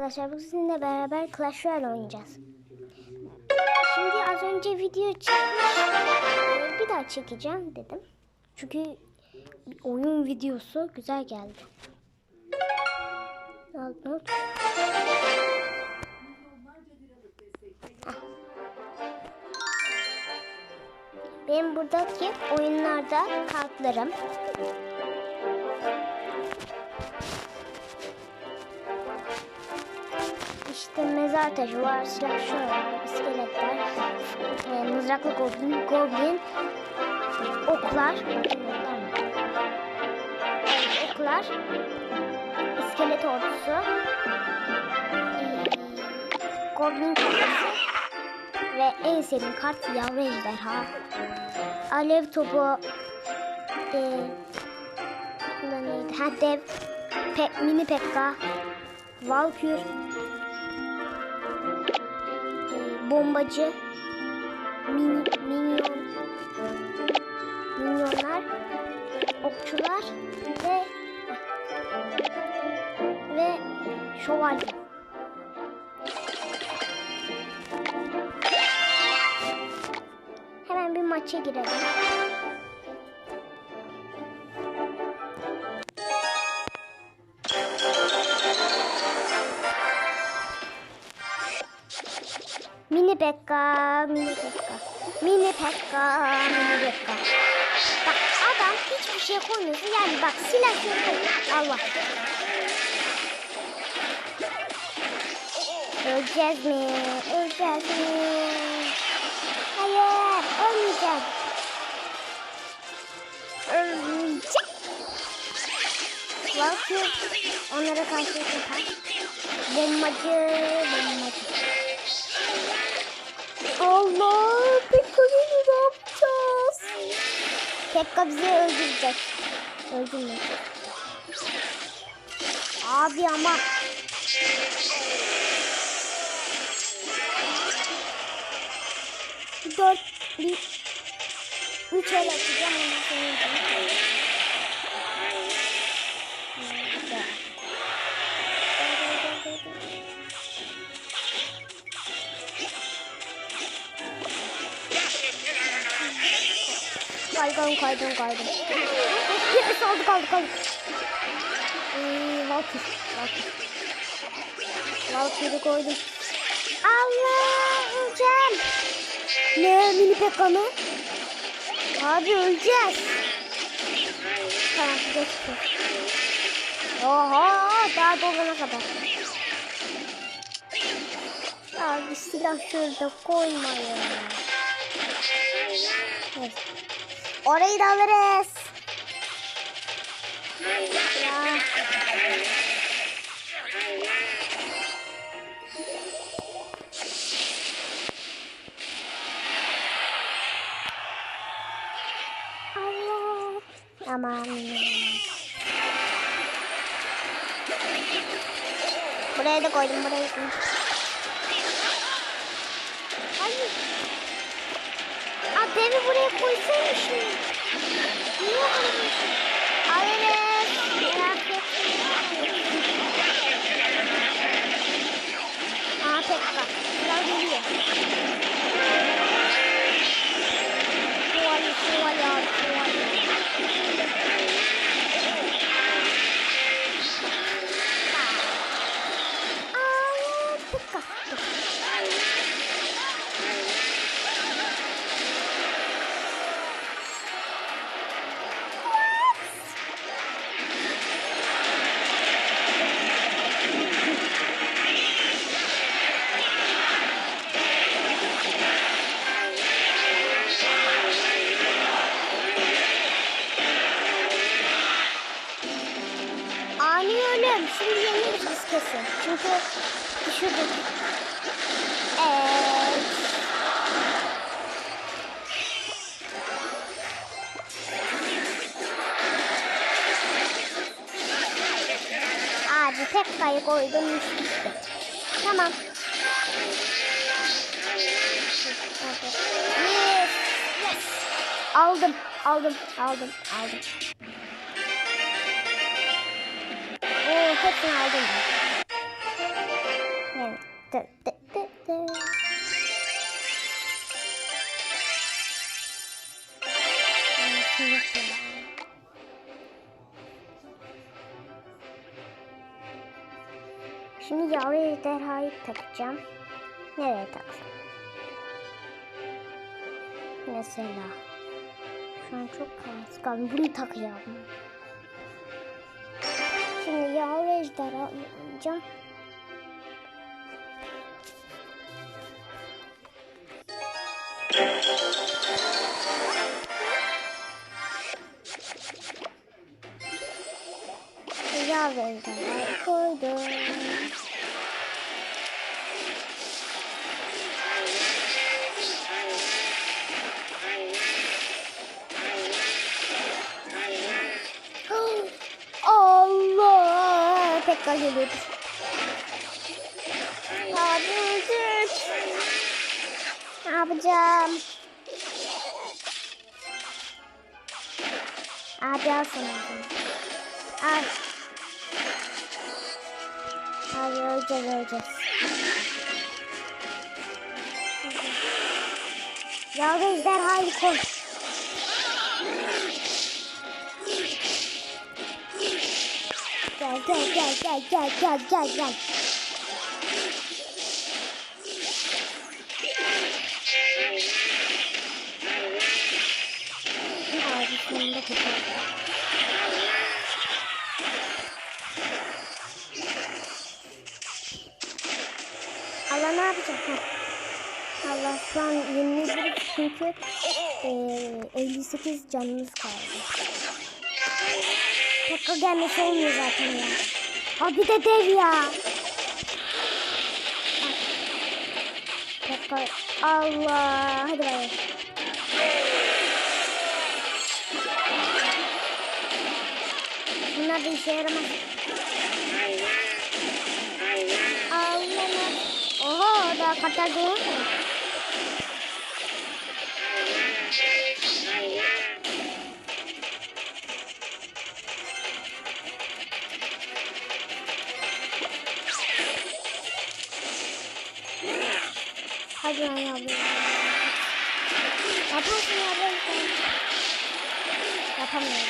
Arkadaşlar bugün sizinle beraber Clash Royale oynayacağız. Şimdi az önce video çekmiş. Ee, Bir daha çekeceğim dedim. Çünkü oyun videosu güzel geldi. Ne oldu? Ah. Benim buradaki oyunlarda kartlarım. İşte mezar taşı var, silahşör var, iskeletler, e, mızraklı goblin, goblin, oklar, oklar, iskelet ordusu, e, goblin kafası ve en sevdiğim kart yavru ejderha, alev topu, e, neydi? Ha dev, pe, mini pekka, valkür, bombacı, mini, minyon, minyonlar, okçular ve ve şövalye. Hemen bir maça girelim. Mini Pekka, Mini Pekka, Mini Pekka, Mini Pekka. Bak adam hiçbir şey koymuyorsun. Yani bak silah koyuyor. Allah. Öleceğiz mi? Öleceğiz mi? Hayır, ölmeyeceğim. Ölmeyeceğim. Valkyr onlara karşı yapar. Bombacı, bombacı. Allah! Pekka bizi ne yapacağız? Pekka bizi öldürecek. Öldürmeyecek. Abi ama. Dört, bir, üç el atacağım ondan sonra Kaydım kaydım kaydım. Yes aldık aldık aldık. Ee, Valkyr. Valkyr. Valkyr'i koydum. Allah öleceğim. Ne mini pekka mı? Abi öleceğiz. Tamam geçti. Oha daha dolana kadar. Abi silah şurada koymayın. Evet. Orayı da alırız. Ya. Allah. Aman. Buraya da koydum, buraya da koydum. Hayır. Aa, devi buraya koysaymışım. Niye alıyorsun? Alırız. Merak etme. Aa Pekka. Kral Pekka'yı koydum iş bitti. Tamam. Yes. Yes. Aldım. Aldım. Aldım. Aldım. Ejderhayı takacağım. Nereye taksam? Mesela. Şu an çok kararsız. Bunu takacağım. Şimdi yavru ejderha alacağım. Yavru ejderhayı koydum. Allah! Tekrar geliyordu. Abi öldük. Ne yapacağım? Abi al sana. Al. Abi öleceğiz öleceğiz. Yavru ejderhayı koy. Gel gel gel gel gel gel gel gel. Abi sonunda kurtardım. Allah ne yapacak? Allah şu an 21 çünkü e, 58 canımız kaldı. Tekrar gelmesi olmuyor zaten ya. Abi de dev ya. Tekrar Allah hadi bakalım. Bunlar da işe yaramaz. Allah Oha daha katar doğru? Lan yavrum. Yaparsın yavrum. Yapamıyor.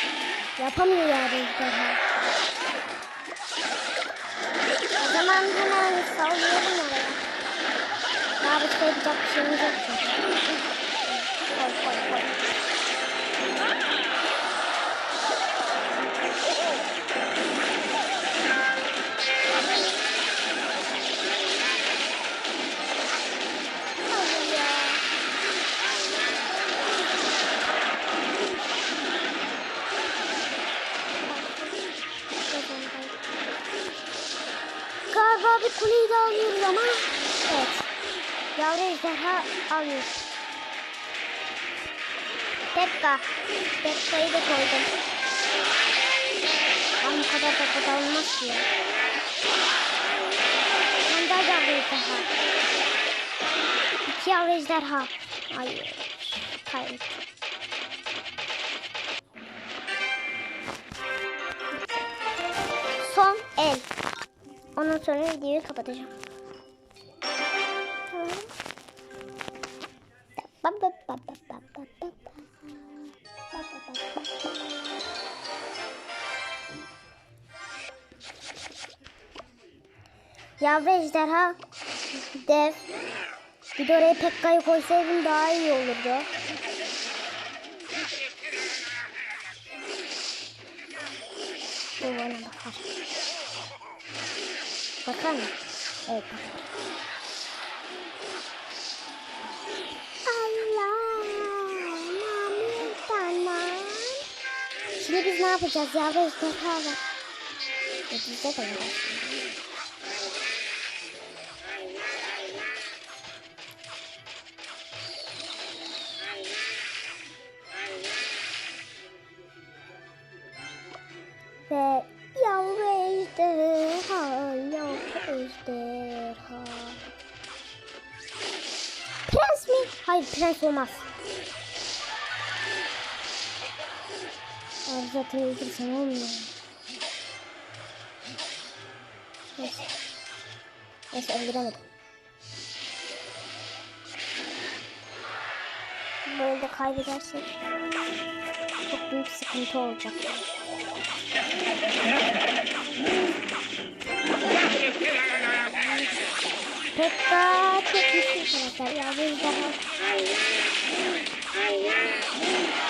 Yapamıyor yavrum. O zaman hemen sallıyorum oraya. Daha başka yapacak bir şeyimiz yok Pekka. Pekka'yı da koydum. Ama bu kadar da olmaz ki ya. Ben daha yavru ejderha. İki yavru ejderha. Hayır. Son el. Ondan sonra videoyu kapatacağım. Tamam. Ba- ba- ba- ba- ba- ba- ba- Yavru ejderha, dev. Bir de oraya Pekka'yı koysaydım daha iyi olurdu. Mı? Evet bakar. Yapacağız? Yavru ejderha var. E bizde de var. Ve yavru ejderha, yavru ejderha. Prens mi? Hayır prens olmaz. zaten öldürsem olmuyor. Neyse. Neyse öldüremedim. Böyle kaybedersek çok büyük sıkıntı olacak. Peppa çok güçlü karakter ya. Bir daha. Hayır. Hayır.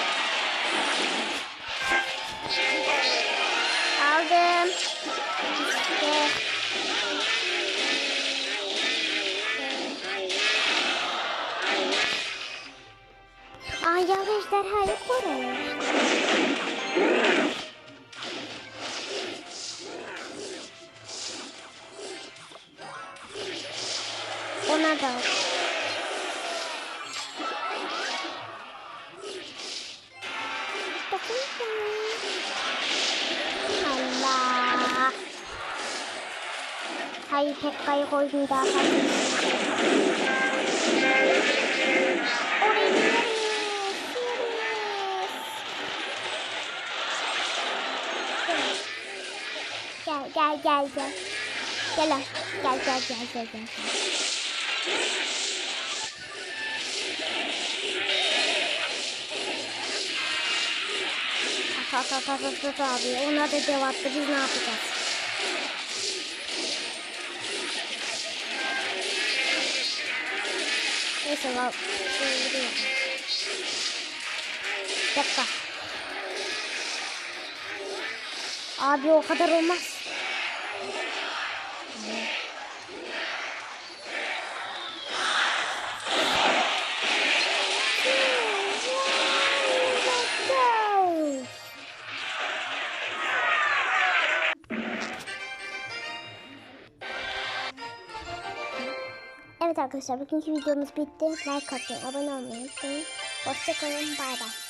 Ay ya ejderhayı koruyor. Ona da al. Allah. Hayır Pekka'yı koydum daha. Oraya Gel gel gel gel. Lan. Gel gel gel gel gel. At at at at at abi. Onlar da dev attı. Biz ne yapacağız? Neyse bak. Şöyle gidiyor. Bir dakika. Abi o kadar olmaz. Arkadaşlar bugünkü videomuz bitti. Like atmayı, abone olmayı unutmayın. Hoşçakalın. Bay bay.